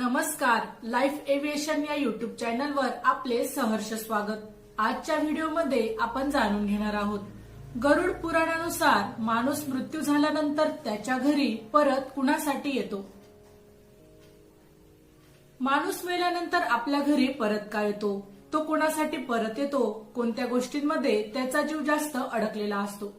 नमस्कार life aviation या YouTube चॅनलवर आपले सहर्ष स्वागत. आजच्या व्हिडिओमध्ये आपण जाणून घेणार आहोत. गरुड पुराणानुसार माणूस मृत्यू झाल्यानंतर त्याच्या घरी परत कुणासाठी येतो? माणूस मेल्यानंतर आपल्या घरी परत का येतो? तो कोणासाठी परत येतो? कोणत्या गोष्टींमध्ये त्याचा जीव जास्त अडकलेला असतो?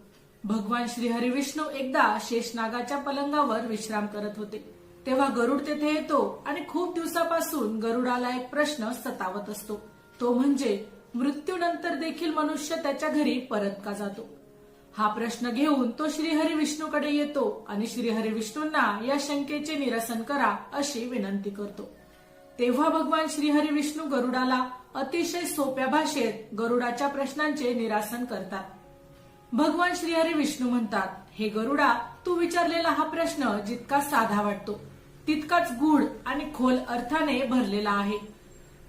भगवान श्री हरिविष्णू एकदा शेषनागाच्या पलंगावर विश्राम करत होते. तेव्हा गरुड तेथे येतो आणि खूप दिवसापासून गरुडाला एक प्रश्न सतावत असतो. तो म्हणजे मृत्यूनंतर देखील मनुष्य त्याच्या घरी परत का जातो? हा प्रश्न घेऊन तो श्रीहरी विष्णूकडे येतो आणि श्रीहरी विष्णूंना या शंकेचे निरसन करा अशी विनंती करतो. तेव्हा भगवान श्रीहरी विष्णू गरुडाला अतिशय सोप्या भाषेत गरुडाच्या प्रश्नांचे निरासन करतात. भगवान श्रीहरी विष्णू म्हणतात हे गरुडा तू विचारलेला हा प्रश्न जितका साधा वाटतो तितकाच गूढ आणि खोल अर्थाने भरलेला आहे.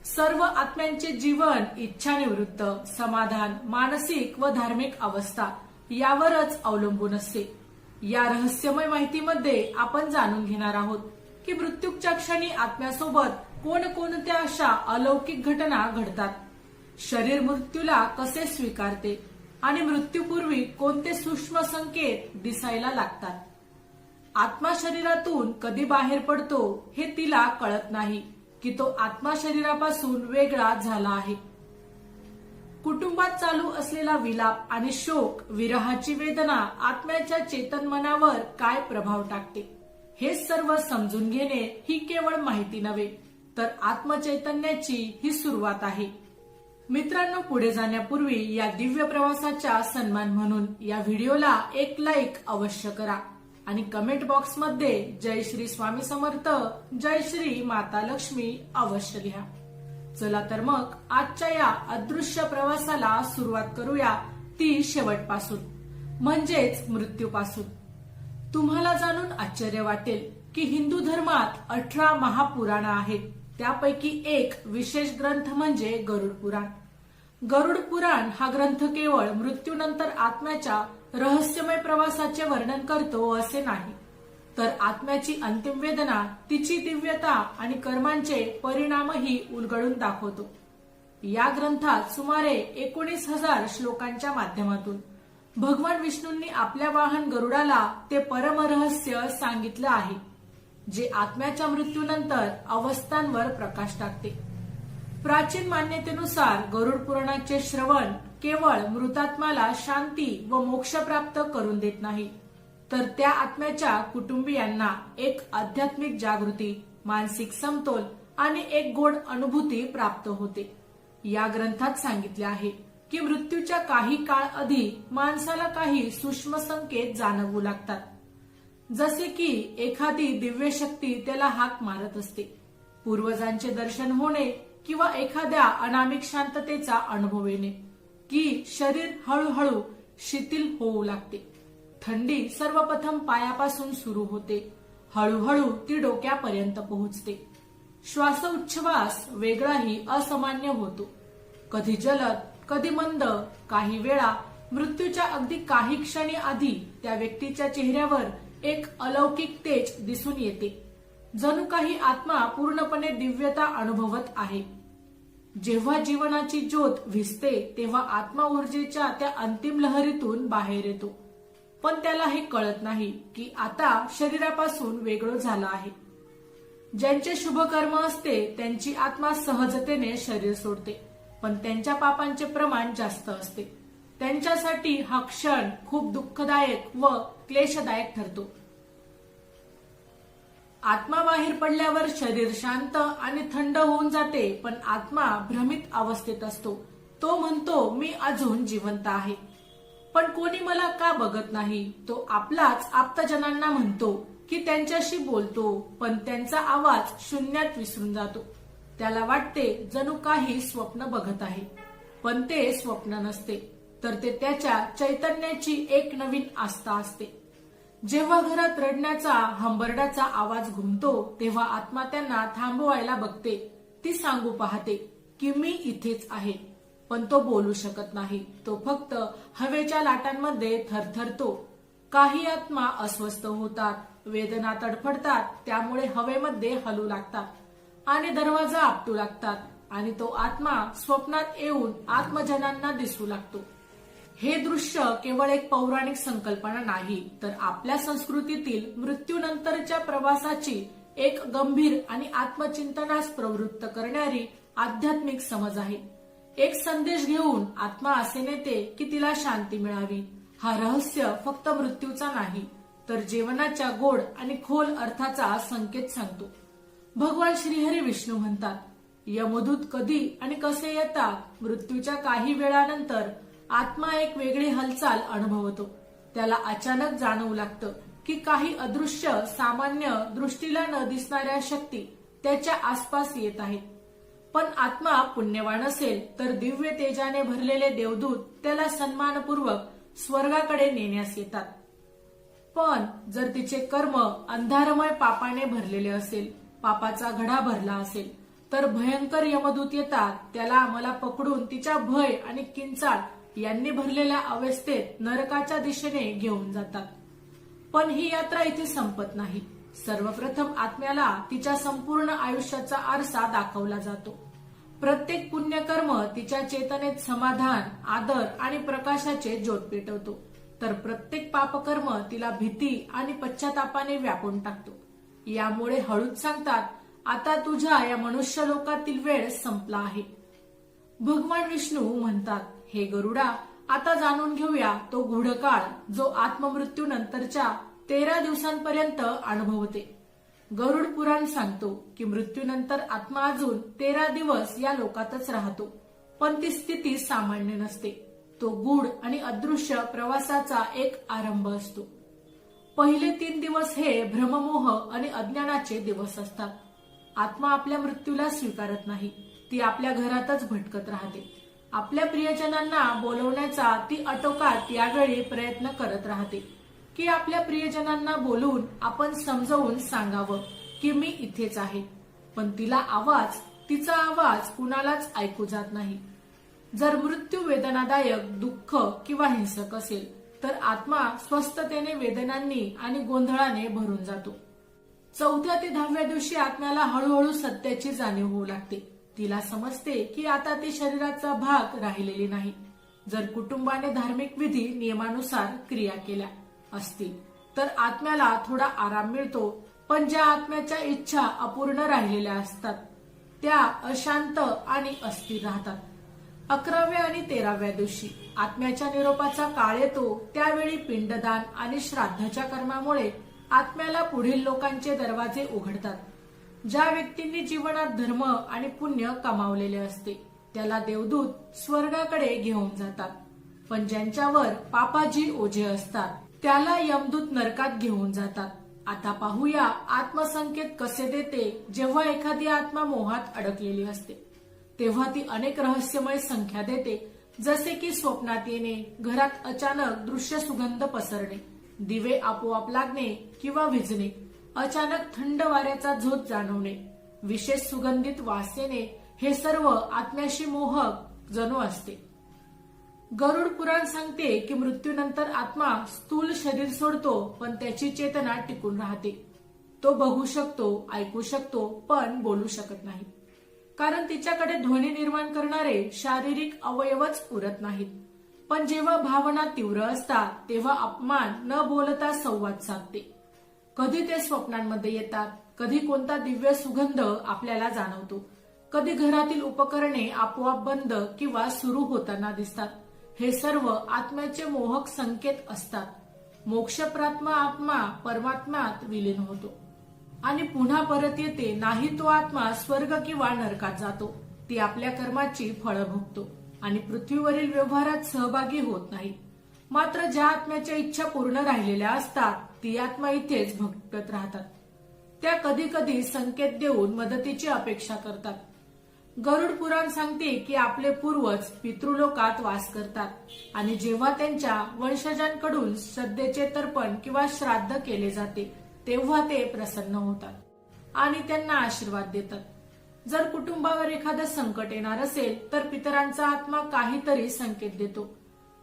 सर्व आत्म्यांचे जीवन इच्छानिवृत्त समाधान मानसिक व धार्मिक अवस्था यावरच अवलंबून असते. या रहस्यमय माहितीमध्ये आपण जाणून घेणार आहोत की मृत्यूच्या क्षणी आत्म्यासोबत कोणकोणत्या अशा अलौकिक घटना घडतात. शरीर मृत्यूला कसे स्वीकारते? आणि मृत्यूपूर्वी कोणते सूक्ष्म संकेत दिसायला लागतात? आत्मा शरीरातून कधी बाहेर पडतो हे तिला कळत नाही की तो आत्मा शरीरापासून वेगळा झाला आहे. कुटुंबात चालू असलेला विलाप आणि शोक विरहाची वेदना आत्म्याच्या चेतन मनावर काय प्रभाव टाकते? हे सर्व समजून घेणे ही केवळ माहिती नव्हे तर आत्मचैतन्याची ही सुरुवात आहे. मित्रांनो पुढे जाण्यापूर्वी या दिव्य प्रवासाचा सन्मान म्हणून या व्हिडिओला एक लाईक अवश्य करा. आणि कमेंट बॉक्समध्ये जय श्री स्वामी समर्थ जय श्री माता लक्ष्मी अवश्य लिहा. चला तर मग आजच्या या अदृश्य प्रवासाला सुरुवात करूया ती शेवटपासून म्हणजेच मृत्यूपासून. तुम्हाला जाणून आश्चर्य वाटेल की हिंदू धर्मात अठरा महापुराण आहेत. त्यापैकी एक विशेष ग्रंथ म्हणजे गरुड पुराण. गरुड पुराण हा ग्रंथ केवळ मृत्यूनंतर आत्म्याच्या रहस्यमय प्रवासाचे वर्णन करतो असे नाही. तर आत्म्याची अंतिम वेदना तिची दिव्यता आणि कर्मांचे परिणामही उलगडून दाखवतो. या ग्रंथात सुमारे एकोणीस हजार श्लोकांच्या माध्यमातून भगवान विष्णूंनी आपल्या वाहन गरुडाला ते परमरहस्य सांगितलं आहे जे आत्म्याच्या मृत्यूनंतर अवस्थांवर प्रकाश टाकते. प्राचीन मान्यतेनुसार गरुड पुराणाचे श्रवण केवळ मृतात्माला शांती व मोक्ष प्राप्त करून देत नाही. तर त्या आत्म्याच्या कुटुंबियांना एक आध्यात्मिक जागृती मानसिक समतोल आणि एक गोड अनुभूती प्राप्त होते. या ग्रंथात सांगितले आहे की मृत्यूच्या काही काळ आधी माणसाला काही सूक्ष्म संकेत जाणवू लागतात. जसे की एखादी दिव्य शक्ती त्याला हाक मारत असते. पूर्वजांचे दर्शन होणे किंवा एखाद्या अनामिक शांततेचा अनुभव येणे की शरीर हळूहळू शिथिल होऊ लागते. थंडी सर्वप्रथम पायापासून सुरू होते. हळूहळू ती डोक्यापर्यंत पोहोचते. श्वासोच्छवास वेगळाही असामान्य होतो. कधी जलद कधी मंद काही वेळा मृत्यूच्या अगदी काही क्षणी आधी त्या व्यक्तीच्या चेहऱ्यावर एक अलौकिक तेज दिसून येते. जणू काही आत्मा पूर्णपणे दिव्यता अनुभवत आहे. जेव्हा जीवनाची ज्योत विसते तेव्हा आत्मा ऊर्जेच्या त्या अंतिम लहरीतून बाहेर येतो. पण त्याला हे कळत नाही की आता शरीरापासून वेगळं झालं आहे. ज्यांचे शुभ कर्म असते त्यांची आत्मा सहजतेने शरीर सोडते. पण त्यांच्या पापांचे प्रमाण जास्त असते. त्यांच्यासाठी हा क्षण खूप दुःखदायक व क्लेशदायक ठरतो. आत्मा बाहेर पडल्यावर शरीर शांत आणि थंड होऊन जाते पण आत्मा भ्रमित अवस्थेत असतो. तो म्हणतो मी अजून जिवंत आहे. पण कोणी मला का बघत नाही? तो आपलाच आप्तजनांना म्हणतो की त्यांच्याशी बोलतो पण त्यांचा आवाज शून्यात विसरून जातो. त्याला वाटते जणू काही स्वप्न बघत आहे. पण ते स्वप्न नसते तर ते त्याच्या चैतन्याची एक नवीन आस्था असते. जेव्हा घरात रडण्याचा हंबरड्याचा आवाज घुमतो तेव्हा आत्मा त्यांना थांबवायला बघते. ती सांगू पाहते की मी इथेच आहे पण तो बोलू शकत नाही. तो फक्त हवेच्या लाटांमध्ये थरथरतो. काही आत्मा अस्वस्थ होतात वेदना तडफडतात त्यामुळे हवेमध्ये हलू लागतात आणि दरवाजा आपटू लागतात आणि तो आत्मा स्वप्नात येऊन आत्मजनांना दिसू लागतो. हे दृश्य केवळ एक पौराणिक संकल्पना नाही तर आपल्या संस्कृतीतील मृत्यूनंतरच्या प्रवासाची एक गंभीर आणि आत्मचिंतनास प्रवृत्त करणारी आध्यात्मिक समज आहे. एक संदेश घेऊन आत्मा असे नेते की तिला शांती मिळावी. हा रहस्य फक्त मृत्यूचा नाही तर जीवनाच्या गोड आणि खोल अर्थाचा संकेत सांगतो. भगवान श्रीहरी विष्णू म्हणतात यमदूत कधी आणि कसे येतात? मृत्यूच्या काही वेळानंतर आत्मा एक वेगळी हालचाल अनुभवतो. त्याला अचानक जाणवू लागतं की काही अदृश्य सामान्य दृष्टीला न दिसणाऱ्या शक्ती त्याच्या आसपास येत आहेत. पण आत्मा पुण्यवान असेल तर दिव्य तेजाने भरलेले देवदूत त्याला सन्मानपूर्वक स्वर्गाकडे नेण्यास येतात. पण जर तिचे कर्म अंधारमय पापाने भरलेले असेल पापाचा घडा भरला असेल तर भयंकर यमदूत येतात त्याला आम्हाला पकडून तिच्या भय आणि किंचाळ यांनी भरलेल्या अवस्थेत नरकाच्या दिशेने घेऊन जातात. पण ही यात्रा इथे संपत नाही. सर्वप्रथम आत्म्याला तिच्या संपूर्ण आयुष्याचा आरसा दाखवला जातो. प्रत्येक पुण्यकर्म तिच्या चेतनेत समाधान आदर आणि प्रकाशाचे ज्योत पेटवतो. तर प्रत्येक पापकर्म तिला भीती आणि पश्चातापाने व्यापून टाकतो. यामुळे हळूच सांगतात आता तुझ्या या मनुष्य लोकातील वेळ संपला आहे. भगवान विष्णू म्हणतात हे गरुडा आता जाणून घेऊया तो गुढकाळ जो आत्ममृत्यू नंतरच्या तेरा दिवसांपर्यंत अनुभवते. गरुड पुराण सांगतो की मृत्यूनंतर आत्मा अजून तेरा दिवस या लोकातच राहतो पण ती स्थिती सामान्य नसते. तो गूढ आणि अदृश्य प्रवासाचा एक आरंभ असतो. पहिले तीन दिवस हे भ्रममोह आणि अज्ञानाचे दिवस असतात. आत्मा आपल्या मृत्यूला स्वीकारत नाही ती आपल्या घरातच भटकत राहते. आपल्या प्रियजनांना बोलवण्याचा ती अटोकात यावेळी प्रयत्न करत राहते. की आपल्या प्रियजनांना बोलून आपण समजवून सांगावं की मी इथेच आहे. पण तिला आवाज तिचा आवाज कुणालाच ऐकू जात नाही. जर मृत्यू वेदनादायक दुःख किंवा हिंसक असेल तर आत्मा स्वस्थतेने वेदनांनी आणि गोंधळाने भरून जातो. चौथ्या ते दहाव्या दिवशी आत्म्याला हळूहळू सत्याची जाणीव होऊ लागते. तिला समजते की आता ती शरीराचा भाग राहिलेली नाही. जर कुटुंबाने धार्मिक विधी नियमानुसार क्रिया केल्या असतील तर आत्म्याला थोडा आराम मिळतो पण ज्या आत्म्याच्या इच्छा अपूर्ण राहिलेल्या असतात त्या अशांत आणि अस्थिर राहतात. अकराव्या आणि तेराव्या दिवशी आत्म्याच्या निरोपाचा काळ येतो त्यावेळी पिंडदान आणि श्राद्धाच्या कर्मामुळे आत्म्याला पुढील लोकांचे दरवाजे उघडतात. ज्या व्यक्तींनी जीवनात धर्म आणि पुण्य कमावलेले असते त्याला देवदूत स्वर्गाकडे घेऊन जातात. पण ज्यांच्यावर पापाजी ओझे असतात त्याला यमदूत नरकात घेऊन जातात. आता पाहूया आत्मसंकेत कसे देते जेव्हा एखादी आत्मा मोहात अडकलेली असते. तेव्हा ती अनेक रहस्यमय संख्या देते जसे की स्वप्नात येणे घरात अचानक दृश्य सुगंध पसरणे दिवे आपोआप लागणे किंवा विजणे. अचानक थंड वाऱ्याचा झोत जाणवणे विशेष सुगंधित वास येणे हे सर्व आत्म्याशी मोहक जणू असते. गरुड पुराण सांगते की मृत्यूनंतर आत्मा स्थूल शरीर सोडतो पण त्याची चेतना टिकून राहते. तो बघू शकतो ऐकू शकतो पण बोलू शकत नाही. कारण तिच्याकडे ध्वनी निर्माण करणारे शारीरिक अवयवच उरत नाहीत. पण जेव्हा भावना तीव्र असतात तेव्हा अपमान न बोलता संवाद साधते. कधी ते स्वप्नांमध्ये येतात कधी कोणता दिव्य सुगंध आपल्याला जाणवतो. कधी घरातील उपकरणे आपोआप बंद किंवा सुरू होताना दिसतात. हे सर्व आत्म्याचे मोहक संकेत असतात. मोक्षप्रात्मा आत्मा परमात्म्यात विलीन होतो. आणि पुन्हा परत येते नाही तो आत्मा स्वर्ग किंवा नरकात जातो. ती आपल्या कर्माची फळं भोगतो. आणि पृथ्वीवरील व्यवहारात सहभागी होत नाही. मात्र ज्या आत्म्याच्या इच्छा पूर्ण राहिलेल्या असतात ती आत्मा इथेच भटकत राहतात. त्या कधी कधी संकेत देऊन मदतीची अपेक्षा करतात. गरुड पुराण सांगते की आपले पूर्वज पितृलोकात वास करतात आणि जेव्हा त्यांच्या वंशजांकडून श्रद्धेचे तर्पण किंवा श्राद्ध केले जाते तेव्हा ते प्रसन्न होतात आणि त्यांना आशीर्वाद देतात. जर कुटुंबावर एखादं संकट येणार असेल तर पितरांचा आत्मा काहीतरी संकेत देतो.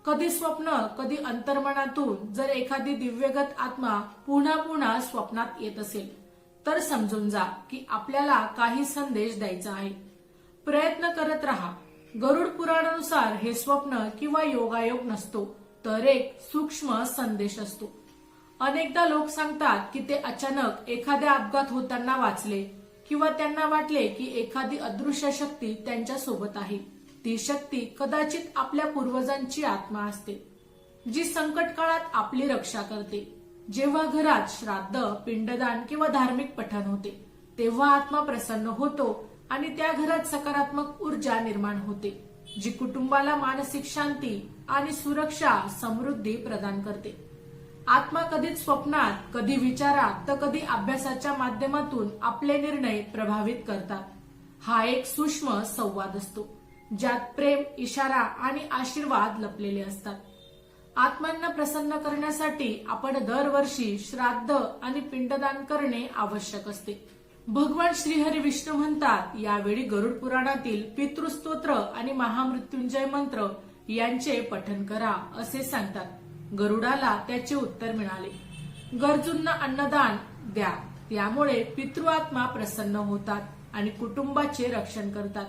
कधी स्वप्न कधी अंतर्मनातून जर एखादी दिव्यगत आत्मा पुन्हा पुन्हा स्वप्नात येत असेल तर समजून जा की आपल्याला काही संदेश द्यायचा आहे. प्रयत्न करत राहा. गरुड पुराणानुसार हे स्वप्न किंवा योगायोग नसतो तर एक सूक्ष्म संदेश असतो. अनेकदा लोक सांगतात की ते अचानक एखाद्या अपघात होताना वाचले किंवा त्यांना वाटले की एखादी अदृश्य शक्ती त्यांच्यासोबत आहे. ती शक्ती कदाचित आपल्या पूर्वजांची आत्मा असते जी संकट काळात आपली रक्षा करते. जेव्हा घरात श्राद्ध पिंडदान किंवा धार्मिक पठण होते तेव्हा आत्मा प्रसन्न होतो आणि त्या घरात सकारात्मक ऊर्जा निर्माण होते जी कुटुंबाला मानसिक शांती आणि सुरक्षा समृद्धी प्रदान करते. आत्मा कधीच स्वप्नात कधी विचारात तर कधी अभ्यासाच्या माध्यमातून आपले निर्णय प्रभावित करतात. हा एक सूक्ष्म संवाद असतो. ज्यात प्रेम इशारा आणि आशीर्वाद लपलेले असतात. आत्म्यांना प्रसन्न करण्यासाठी आपण दरवर्षी श्राद्ध आणि पिंडदान करणे आवश्यक असते. भगवान श्रीहरी विष्णू म्हणतात यावेळी गरुड पुराणातील पितृस्तोत्र आणि महामृत्युंजय मंत्र यांचे पठन करा असे सांगतात. गरुडाला त्याचे उत्तर मिळाले. गरजूंना अन्नदान द्या. त्यामुळे पितृआत्मा प्रसन्न होतात आणि कुटुंबाचे रक्षण करतात.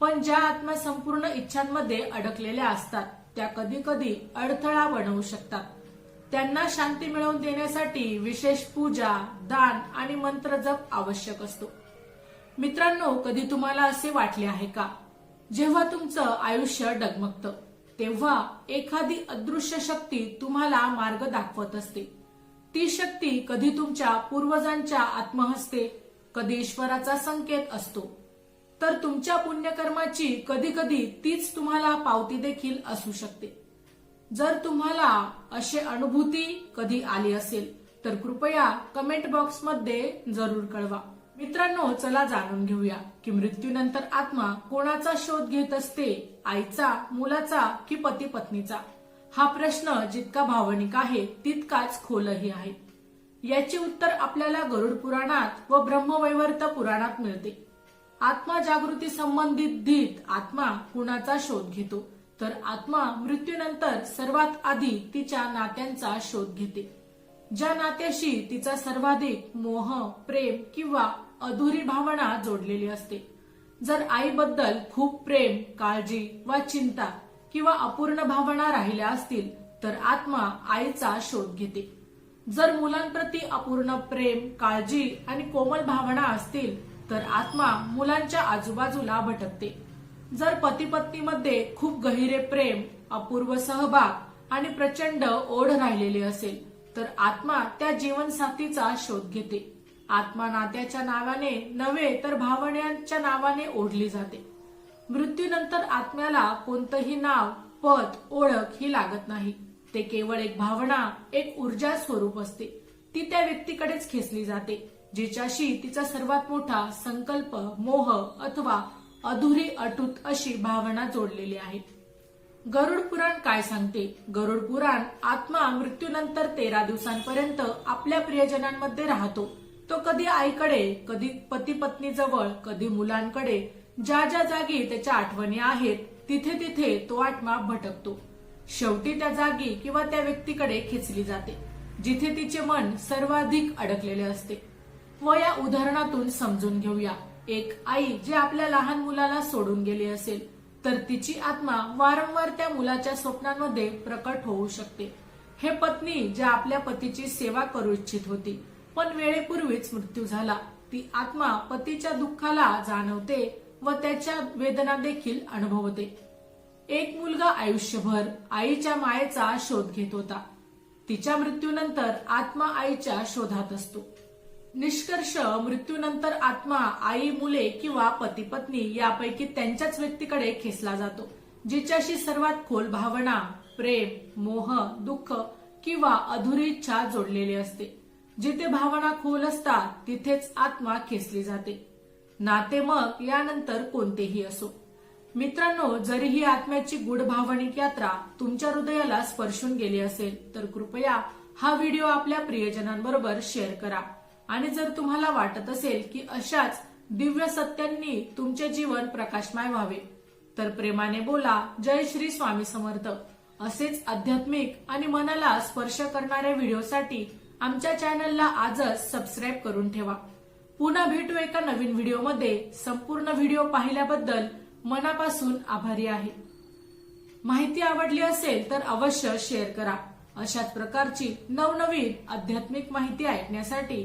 पण ज्या आत्मा संपूर्ण इच्छांमध्ये अडकलेल्या असतात त्या कधी कधी अडथळा बनवू शकतात. त्यांना शांती मिळवून देण्यासाठी विशेष पूजा दान आणि मंत्र जप आवश्यक असतो. मित्रांनो कधी तुम्हाला असे वाटले आहे का? जेव्हा तुमचं आयुष्य डगमगतं तेव्हा एखादी अदृश्य शक्ती तुम्हाला मार्ग दाखवत असते. ती शक्ती कधी तुमच्या पूर्वजांच्या आत्महस्ते कधी ईश्वराचा संकेत असतो. तर तुमच्या पुण्यकर्माची कधी कधी तीच तुम्हाला पावती देखील असू शकते. जर तुम्हाला असे अनुभूती कधी आली असेल तर कृपया कमेंट बॉक्समध्ये जरूर कळवा. मित्रांनो चला जाणून घेऊया की मृत्यूनंतर आत्मा कोणाचा शोध घेत असते आईचा मुलाचा की पती पत्नीचा हा प्रश्न जितका भावनिक आहे तितकाच खोलही आहे. याचे उत्तर आपल्याला गरुड पुराणात व ब्रह्मवैवर्त पुराणात मिळते. आत्मा जागृती संबंधित धीत. आत्मा कुणाचा शोध घेतो? तर आत्मा मृत्यूनंतर सर्वात आधी तिच्या नात्यांचा शोध घेते. ज्या नात्याशी तिचा सर्वाधिक मोह प्रेम किंवा अधुरी भावना जोडलेली असते. जर आईबद्दल खूप प्रेम काळजी वा चिंता किंवा अपूर्ण भावना राहिल्या असतील तर आत्मा आईचा शोध घेते. जर मुलांप्रती अपूर्ण प्रेम काळजी आणि कोमल भावना असतील तर आत्मा मुलांच्या आजूबाजूला भटकते. जर पती पत्नीमध्ये खूप गहिरे प्रेम अपूर्व सहभाग आणि प्रचंड ओढ राहिलेली असेल तर आत्मा त्या जीवनसाथीचा शोध घेते. आत्मा नात्याच्या नावाने नव्हे तर भावण्यांच्या नावाने ओढली जाते. मृत्यूनंतर आत्म्याला कोणतंही नाव पद ओळख ही लागत नाही. ते केवळ एक भावना एक ऊर्जा स्वरूप असते. ती त्या व्यक्तीकडेच खेचली जाते. जिच्याशी तिचा सर्वात मोठा संकल्प मोह अथवा अधुरी अटूट अशी भावना जोडलेली आहे गरुड पुराण काय सांगते? गरुड पुराण आत्मा मृत्यूनंतर तेरा दिवसांपर्यंत आपल्या प्रियजनांमध्ये राहतो. तो कधी आईकडे कधी पती पत्नी जवळ कधी मुलांकडे ज्या ज्या जागी त्याच्या आठवणी आहेत तिथे तिथे तो आत्मा भटकतो. शेवटी त्या जागी किंवा त्या व्यक्तीकडे खेचली जाते जिथे तिचे मन सर्वाधिक अडकलेले असते. व या उदाहरणातून समजून घेऊया. एक आई जे आपल्या लहान मुलाला सोडून गेली असेल तर तिची आत्मा वारंवार त्या मुलाच्या स्वप्नांमध्ये प्रकट होऊ शकते. हे पत्नी ज्या आपल्या पतीची सेवा करू इच्छित होती पण वेळेपूर्वीच मृत्यू झाला. ती आत्मा पतीच्या दुःखाला जाणवते व त्याच्या वेदना देखील अनुभवते. एक मुलगा आयुष्यभर आईच्या मायेचा शोध घेत होता. तिच्या मृत्यूनंतर आत्मा आईच्या शोधात असतो. निष्कर्ष मृत्यूनंतर आत्मा आई मुले किंवा पती पत्नी यापैकी त्यांच्याच व्यक्तीकडे खेचला जातो जिच्याशी सर्वात खोल भावना प्रेम मोह दुःख किंवा अधुरी इच्छा जोडलेली असते. जिथे भावना खोल असतात तिथेच आत्मा खेचली जाते. नाते मग यानंतर कोणतेही असो. मित्रांनो जरी ही आत्म्याची गुढ भावनिक यात्रा तुमच्या हृदयाला स्पर्शून गेली असेल तर कृपया हा व्हिडिओ आपल्या प्रियजनांबरोबर शेअर करा. आणि जर तुम्हाला वाटत असेल की अशाच दिव्य सत्यांनी तुमचे जीवन प्रकाशमय व्हावे तर प्रेमाने बोला जय श्री स्वामी समर्थ. असेच आध्यात्मिक आणि मनाला स्पर्श करणाऱ्या व्हिडिओसाठी आमच्या चॅनलला आजच सबस्क्राईब करून ठेवा. पुन्हा भेटू एका नवीन व्हिडिओमध्ये. संपूर्ण व्हिडिओ पाहिल्याबद्दल मनापासून आभारी आहे. माहिती आवडली असेल तर अवश्य शेअर करा. अशाच प्रकारची नवनवीन आध्यात्मिक माहिती ऐकण्यासाठी